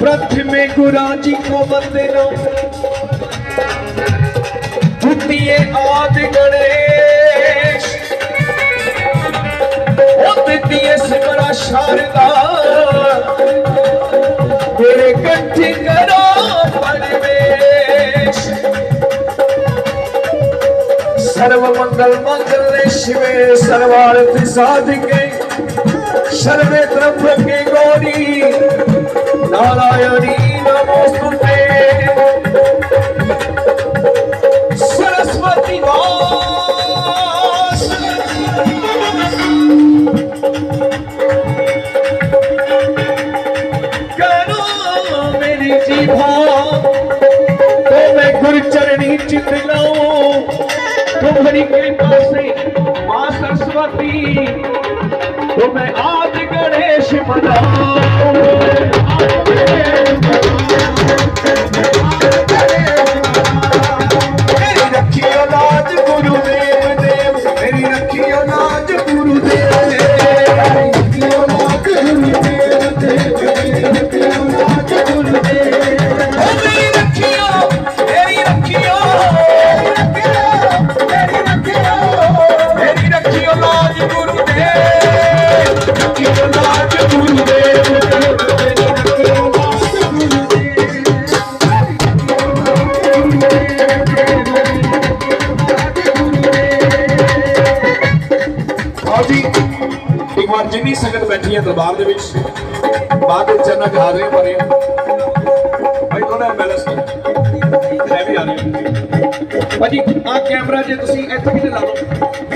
प्रथमे गुरा जी को बदलो द्वितीय आदि गणेश द्वितीय सिमरा शारदा तेरे कंठे सर्व मंगल मंगल शिवे सर्वार्थ साधिके सर्वे द्रव्य गौरी नारायणी नमोस्तुते सरस्वती वास करो मेरी जीभा मां सरस्वती तो मैं आज गणेश मेरी ਜੀ, ਇੱਕ ਵਾਰ ਜਿੰਨੀ ਸੰਗਤ ਬੈਠੀ ਹੈ ਦਰਬਾਰ ਦੇ ਵਿੱਚ, ਬਾਅਦ ਵਿੱਚ ਚਰਨਾਂ 'ਚ ਹਾਜ਼ਰੀਆਂ ਭਰੇ ਭਾਈ ਥੋੜਾ ਬੈਲੈਂਸ ਹੈ ਵੀ ਆ ਰਹੇ। ਭਾਜੀ ਆ ਕੈਮਰਾ ਜੇ ਤੁਸੀਂ ਇੱਥੇ ਕਿਤੇ ਲਾ ਲਓ।